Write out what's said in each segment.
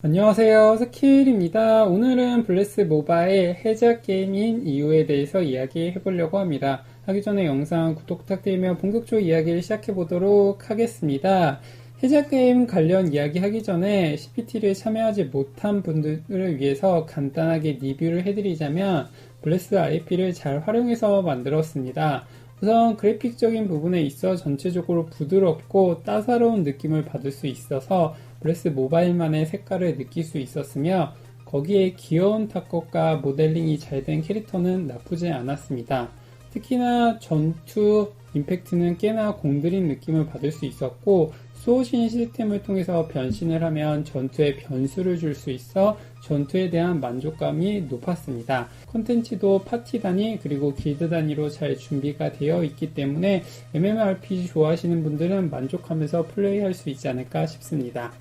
안녕하세요. 스킬입니다. 오늘은 블레스 모바일 해자 게임인 이유에 대해서 이야기해 보려고 합니다. 하기 전에 영상 구독 부탁드리며 본격적으로 이야기를 시작해 보도록 하겠습니다. 해자 게임 관련 이야기 하기 전에 CPT를 참여하지 못한 분들을 위해서 간단하게 리뷰를 해드리자면 블레스 IP를 잘 활용해서 만들었습니다. 우선 그래픽적인 부분에 있어 전체적으로 부드럽고 따사로운 느낌을 받을 수 있어서 브레스 모바일만의 색깔을 느낄 수 있었으며 거기에 귀여운 탑것과 모델링이 잘 된 캐릭터는 나쁘지 않았습니다. 특히나 전투 임팩트는 꽤나 공들인 느낌을 받을 수 있었고 수호신 시스템을 통해서 변신을 하면 전투에 변수를 줄 수 있어 전투에 대한 만족감이 높았습니다. 컨텐츠도 파티 단위 그리고 길드 단위로 잘 준비가 되어 있기 때문에 MMORPG 좋아하시는 분들은 만족하면서 플레이할 수 있지 않을까 싶습니다.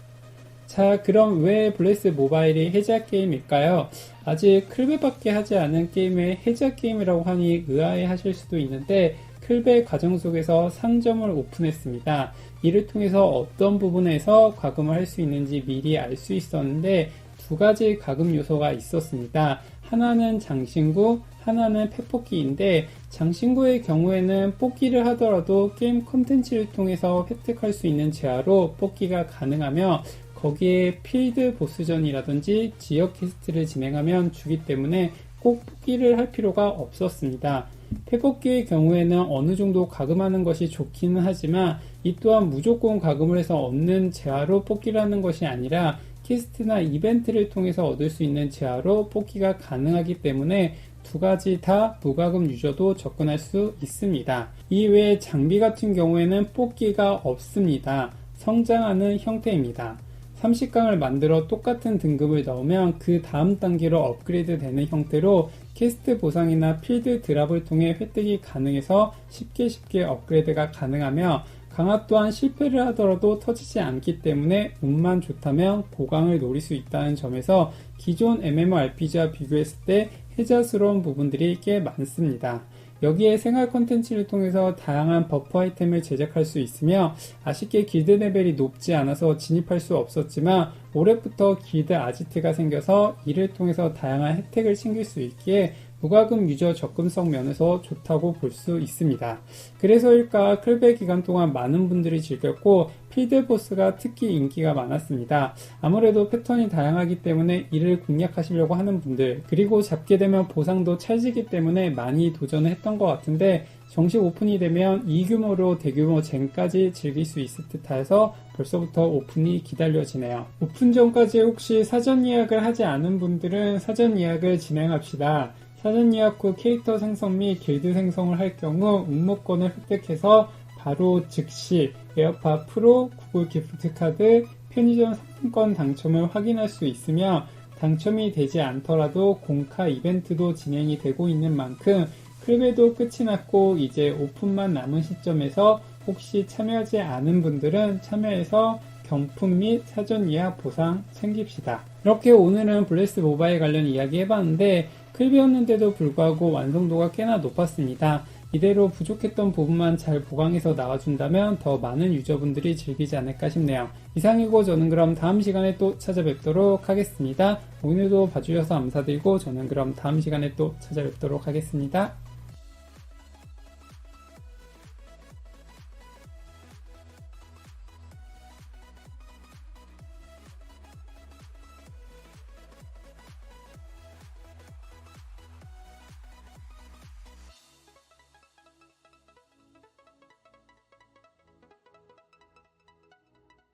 자, 그럼 왜 블레스 모바일이 해자 게임일까요? 아직 클베밖에 하지 않은 게임을 해자 게임이라고 하니 의아해 하실 수도 있는데, 클베 과정 속에서 상점을 오픈했습니다. 이를 통해서 어떤 부분에서 과금을 할 수 있는지 미리 알 수 있었는데, 두 가지 과금 요소가 있었습니다. 하나는 장신구, 하나는 펫뽑기인데 장신구의 경우에는 뽑기를 하더라도 게임 콘텐츠를 통해서 획득할 수 있는 재화로 뽑기가 가능하며 거기에 필드 보스전이라든지 지역 퀘스트를 진행하면 주기 때문에 꼭 뽑기를 할 필요가 없었습니다. 폐뽑기의 경우에는 어느 정도 가금하는 것이 좋기는 하지만 이 또한 무조건 가금을 해서 얻는 재화로 뽑기를 하는 것이 아니라 퀘스트나 이벤트를 통해서 얻을 수 있는 재화로 뽑기가 가능하기 때문에 두 가지 다 무과금 유저도 접근할 수 있습니다. 이외에 장비 같은 경우에는 뽑기가 없습니다. 성장하는 형태입니다. 30강을 만들어 똑같은 등급을 넣으면 그 다음 단계로 업그레이드 되는 형태로 캐스트 보상이나 필드 드랍을 통해 획득이 가능해서 쉽게 쉽게 업그레이드가 가능하며 강화 또한 실패를 하더라도 터지지 않기 때문에 운만 좋다면 보강을 노릴 수 있다는 점에서 기존 MMORPG와 비교했을 때 혜자스러운 부분들이 꽤 많습니다. 여기에 생활 컨텐츠를 통해서 다양한 버프 아이템을 제작할 수 있으며 아쉽게 길드 레벨이 높지 않아서 진입할 수 없었지만 올해부터 길드 아지트가 생겨서 이를 통해서 다양한 혜택을 챙길 수 있기에 무과금 유저 접근성 면에서 좋다고 볼 수 있습니다. 그래서일까 클베 기간 동안 많은 분들이 즐겼고 필드보스가 특히 인기가 많았습니다. 아무래도 패턴이 다양하기 때문에 이를 공략하시려고 하는 분들 그리고 잡게 되면 보상도 찰지기 때문에 많이 도전을 했던 것 같은데 정식 오픈이 되면 이 규모로 대규모 젠까지 즐길 수 있을 듯해서 벌써부터 오픈이 기다려지네요. 오픈 전까지 혹시 사전 예약을 하지 않은 분들은 사전 예약을 진행합시다. 사전 예약 후 캐릭터 생성 및 길드 생성을 할 경우 응모권을 획득해서 바로 즉시 에어팟 프로, 구글 기프트 카드, 편의점 상품권 당첨을 확인할 수 있으며 당첨이 되지 않더라도 공카 이벤트도 진행이 되고 있는 만큼 클베도 끝이 났고 이제 오픈만 남은 시점에서 혹시 참여하지 않은 분들은 참여해서 경품 및 사전 예약 보상 챙깁시다. 이렇게 오늘은 블레스 모바일 관련 이야기 해봤는데 클비였는데도 불구하고 완성도가 꽤나 높았습니다. 이대로 부족했던 부분만 잘 보강해서 나와준다면 더 많은 유저분들이 즐기지 않을까 싶네요. 이상이고 저는 그럼 다음 시간에 또 찾아뵙도록 하겠습니다. 오늘도 봐주셔서 감사드리고 저는 그럼 다음 시간에 또 찾아뵙도록 하겠습니다.